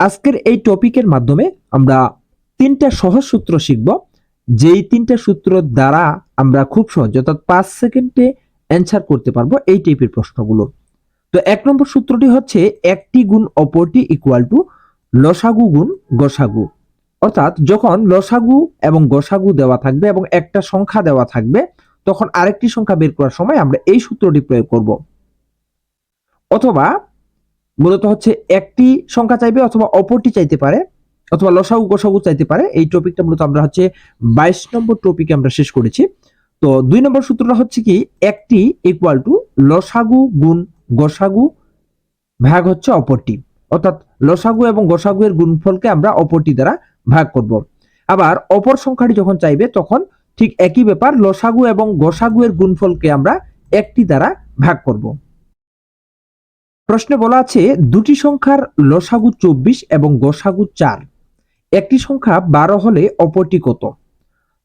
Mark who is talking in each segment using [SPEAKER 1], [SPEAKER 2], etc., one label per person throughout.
[SPEAKER 1] আজকের এই টপিকের মাধ্যমে আমরা তিনটা সহজ সূত্র শিখব। যেই তিনটা সূত্র দ্বারা আমরা খুব সহজ অর্থাৎ পাঁচ সেকেন্ডে অ্যান্সার করতে পারব এই টাইপের প্রশ্নগুলো। তো এক নম্বর সূত্রটি হচ্ছে একটি গুণ অপরটি ইকুয়াল টু লসাগু গুণ গসাগু। অর্থাৎ যখন লসাগু এবং গসাগু দেওয়া থাকবে এবং একটা সংখ্যা দেওয়া থাকবে, তখন আরেকটি সংখ্যা বের করার সময় আমরা এই সূত্রটি প্রয়োগ করব। অথবা মূলত হচ্ছে একটি সংখ্যা চাইবে অথবা অপরটি চাইতে পারে, অথবা লসাগু গোসাগু চাইতে পারে। এই টপিকটা মূলত আমরা হচ্ছে বাইশ নম্বর টপিকে আমরা শেষ করেছি। তো দুই নম্বর সূত্রটা হচ্ছে কি, একটি ইকুয়াল টু লসাগু গুণ গসাগু ভাগ হচ্ছে অপরটি। অর্থাৎ লসাগু এবং গসাগু এর গুণফলকে আমরা অপরটি দ্বারা ভাগ করব। আবার অপর সংখ্যাটি যখন চাইবে, তখন ঠিক একই ব্যাপার, লসাগু এবং গসাগু এর গুণফলকে আমরা একটি দ্বারা ভাগ করব। প্রশ্নে বলা আছে, দুটি সংখ্যার লসাগু চব্বিশ এবং গোসাগু চার। একটি সংখ্যা বারো হলে অপরটি কত?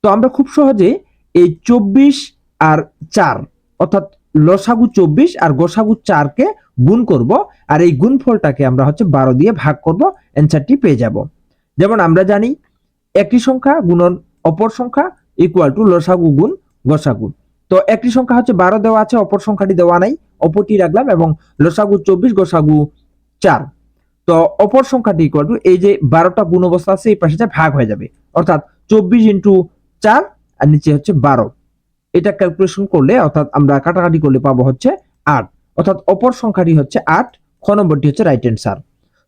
[SPEAKER 1] তো আমরা খুব সহজে এই চব্বিশ আর চার, অর্থাৎ লসাগু চব্বিশ আর গোসাগু চারকে গুণ করব, আর এই গুণফলটাকে আমরা হচ্ছে বারো দিয়ে ভাগ করব, অ্যান্সারটি পেয়ে যাব। যেমন আমরা জানি, একটি সংখ্যা গুণন অপর সংখ্যা ইকুয়াল টু লসাগু গুণ গোসাগু। তো একটি সংখ্যা হচ্ছে বারো দেওয়া আছে, অপর সংখ্যাটি দেওয়া নাই। অপরটি রাখলাম এবং লসাগু চব্বিশ, গোসাগু চার। তো অপর সংখ্যাটি ইকুয়াল টু এই যে বারোটা গুণ অবস্থা আছে, এই পাশে যা ভাগ হয়ে যাবে। অর্থাৎ চব্বিশ ইন্টু চার আর নিচে হচ্ছে বারো। এটা ক্যালকুলেশন করলে, অর্থাৎ আমরা কাটাকাটি করলে পাবো হচ্ছে আট। অর্থাৎ অপর সংখ্যাটি হচ্ছে আট, খ নম্বরটি হচ্ছে রাইট অ্যান্সার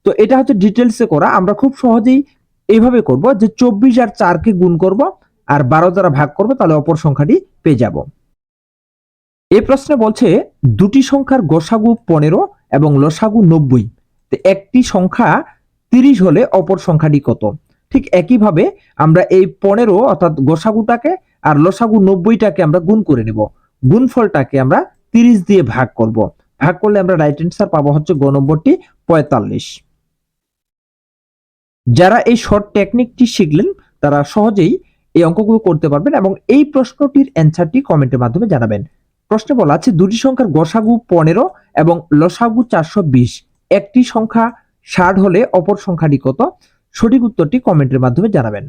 [SPEAKER 1] তো এটা হচ্ছে ডিটেলসে করা। আমরা খুব সহজেই এইভাবে করব যে চব্বিশ আর চারকে গুণ করব, আর বারো দ্বারা ভাগ করব, তাহলে অপর সংখ্যাটি পেয়ে যাব। এই প্রশ্নে বলছে দুটি সংখ্যার গোসাগু পনেরো এবং লসাগু নব্বই। একটি সংখ্যা তিরিশ হলে অপর সংখ্যাটি কত? ঠিক একইভাবে আমরা এই পনেরো অর্থাৎ গোসাগুটাকে আর লসাগু নব্বইটাকে আমরা গুণ করে নেব। গুণফলটাকে আমরা তিরিশ দিয়ে ভাগ করব। ভাগ করলে আমরা রাইট অ্যান্সার পাবো হচ্ছে গ নম্বরটি পঁয়তাল্লিশ। যারা এই শর্ট টেকনিকটি শিখলেন, তারা সহজেই এই অঙ্কগুলো করতে পারবেন এবং এই প্রশ্নটির অ্যান্সারটি কমেন্টের মাধ্যমে জানাবেন। প্রশ্নে বলা আছে, দুটি সংখ্যার গসাগু পনেরো এবং লসাগু চারশো বিশ। একটি সংখ্যা ষাট হলে অপর সংখ্যাটি কত? সঠিক উত্তরটি কমেন্টের মাধ্যমে জানাবেন।